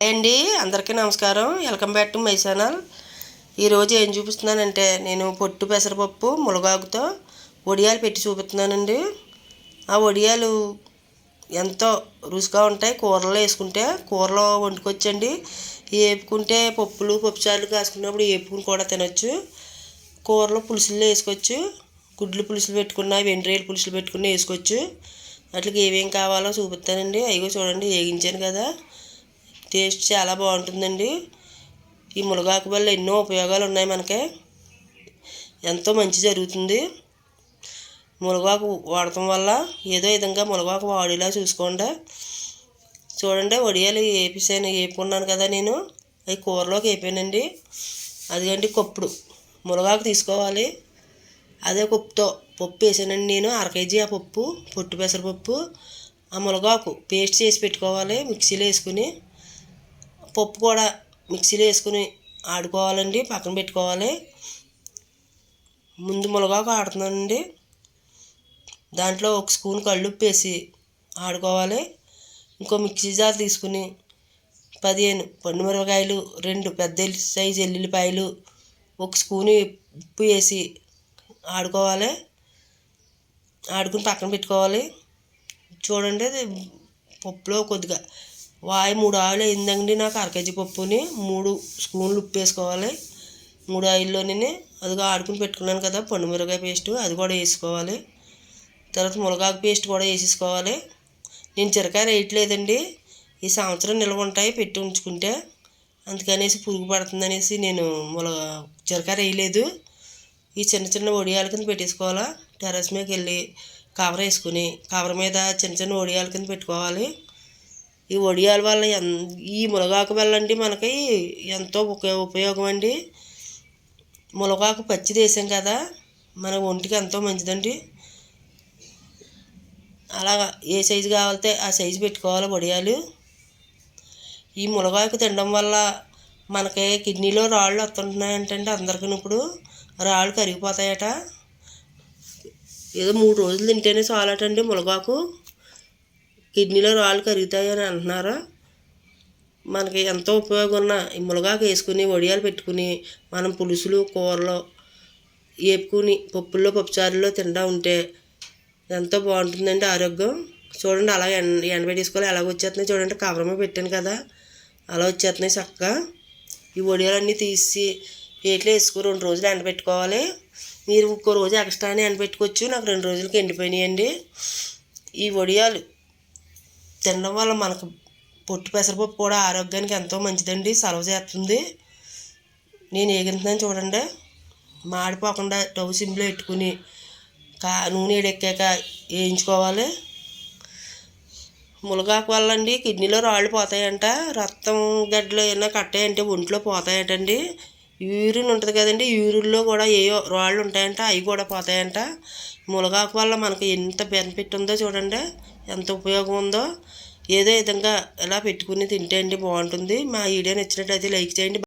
అండి అందరికీ నమస్కారం. Welcome back to my channel. ఈరోజు ఏం చూపిస్తున్నానంటే నేను పొట్టు పెసరపప్పు ములగాకుతో వడియాలు పెట్టి చూపిస్తున్నానండి. ఆ వడియాలు ఎంతో రుచిగా ఉంటాయి. కూరలో వేసుకుంటే కూరలో వండుకొచ్చండి వేపుకుంటే పప్పులు పప్పుచారులు కాసుకున్నప్పుడు వేపుకుని కూడా తినొచ్చు. కూరలో పులుసుల్లో వేసుకోవచ్చు. గుడ్లు పులుసులు పెట్టుకున్న వెండ్రేలు పులుసులు పెట్టుకుని వేసుకోవచ్చు. అట్లకి ఏమేం కావాలో చూపిస్తానండి. అయ్యో చూడండి వేగించాను కదా. టేస్ట్ చాలా బాగుంటుందండి. ఈ మునగాకు వల్ల ఎన్నో ఉపయోగాలు ఉన్నాయి మనకి. ఎంతో మంచి జరుగుతుంది. మునగాకు వాడటం వల్ల ఏదో విధంగా మునగాకు వాడేలా చూసుకోండి. చూడండి వడియాలు వేపిసాను వేపుకున్నాను కదా నేను. అవి కూరలోకి వేపానండి. అదిగండి కొప్పుడు. మునగాకు తీసుకోవాలి. అదే పప్పుతో పప్పు వేసానండి నేను. అర కేజీ ఆ పప్పు పొట్టు పెసరపప్పు. ఆ మునగాకు పేస్ట్ చేసి పెట్టుకోవాలి మిక్సీలో వేసుకుని. పప్పు కూడా మిక్సీలో వేసుకుని ఆడుకోవాలండి పక్కన పెట్టుకోవాలి. ముందు మునగాకు ఆడుతున్నానండి. దాంట్లో ఒక స్పూన్ కళ్ళుప్పు వేసి ఆడుకోవాలి. ఇంకో మిక్సీ జార్ తీసుకుని పదిహేను పండు మిరపకాయలు రెండు పెద్ద సైజు ఎల్లుల్లిపాయలు ఒక స్పూను ఉప్పు వేసి ఆడుకోవాలి. ఆడుకుని పక్కన పెట్టుకోవాలి. చూడండి అది పప్పులో కొద్దిగా వాయి మూడు ఆయిల్ అయిందండి నాకు అరకేజీ పప్పుని. మూడు స్పూన్లు ఉప్పు వేసుకోవాలి. మూడు ఆయిల్లోనే అదిగా ఆడుకుని పెట్టుకున్నాను కదా పండు మిరగాయ పేస్ట్ అది కూడా వేసుకోవాలి. తర్వాత మునగాకు పేస్ట్ కూడా వేసేసుకోవాలి. నేను చిరకాయ వేయట్లేదండి. ఈ సంవత్సరం నిల్వ ఉంటాయి పెట్టి ఉంచుకుంటే. అందుకనేసి పురుగు పడుతుందనేసి నేను ములగ చిరకాయ వేయలేదు. ఈ చిన్న చిన్న ఒడియాల కింద పెట్టేసుకోవాలా. టెరస్ మీదకి వెళ్ళి కవర్ వేసుకుని కవర్ మీద చిన్న చిన్న ఒడియాల కింద పెట్టుకోవాలి. ఈ వడియాల వల్ల ఈ మునగాకు వల్ల మనకి ఎంతో ఉపయోగం అండి మునగాకు పచ్చి వేసాం కదా మన ఒంటికి ఎంతో మంచిదండి. అలాగా ఏ సైజు కావాలితే ఆ సైజు పెట్టుకోవాలి వడియాలు. ఈ మునగాకు తినడం వల్ల మనకి కిడ్నీలో రాళ్ళు వస్తుంటున్నాయంటండి అందరికీ ఇప్పుడు. రాళ్ళు కరిగిపోతాయట. ఏదో మూడు రోజులు తింటేనే చాలటండి మునగాకు. కిడ్నీలో రాళ్ళు కరుగుతాయని అంటున్నారు? మనకి ఎంతో ఉపయోగం ఉన్న ఈ మునగాకు వేసుకుని వడియాలు పెట్టుకుని మనం పులుసులు కూరలో వేపుకుని పప్పుల్లో పప్పుచారుల్లో తింటా ఉంటే ఎంతో బాగుంటుందండి ఆరోగ్యం. చూడండి అలా ఎండ ఎండబెట్టేసుకోవాలి ఎలాగ వచ్చేస్తున్నాయి చూడండి కవరమే పెట్టాను కదా అలా వచ్చేస్తున్నాయి చక్కగా. ఈ వడియాలన్నీ తీసి ప్లేట్లో వేసుకుని రెండు రోజులు ఎండబెట్టుకోవాలి. మీరు ఇంకో రోజు ఎక్స్ట్రానే ఎండబెట్టుకోవచ్చు నాకు రెండు రోజులకి ఎండిపోయినాయండి. ఈ వడియాలు తినడం వల్ల మనకు పొట్టు పెసరపప్పు కూడా ఆరోగ్యానికి ఎంతో మంచిదండి. సలవ చేస్తుంది. నేను ఏగింతున్నాను చూడండి. మాడిపోకుండా టవ్ సింపుల్ పెట్టుకుని కా నూనె ఎడెక్కాక వేయించుకోవాలి. ములగాకు వల్ల అండి కిడ్నీలో రాళ్ళు పోతాయంట. రక్తం గడ్డలు ఏమైనా కట్టాయంటే ఒంట్లో పోతాయటండి. యూరిన్ ఉంటుంది కదండి యూరిన్లో కూడా ఏయో రాళ్ళు ఉంటాయంట అవి కూడా పోతాయంట. మునగాకు వల్ల మనకు ఎంత బెనిఫిట్ ఉందో చూడండి ఎంత ఉపయోగం ఉందో. ఏదో విధంగా ఇలా పెట్టుకుని తింటే అండి బాగుంటుంది. మా వీడియో ఇచ్చినట్టయితే లైక్ చేయండి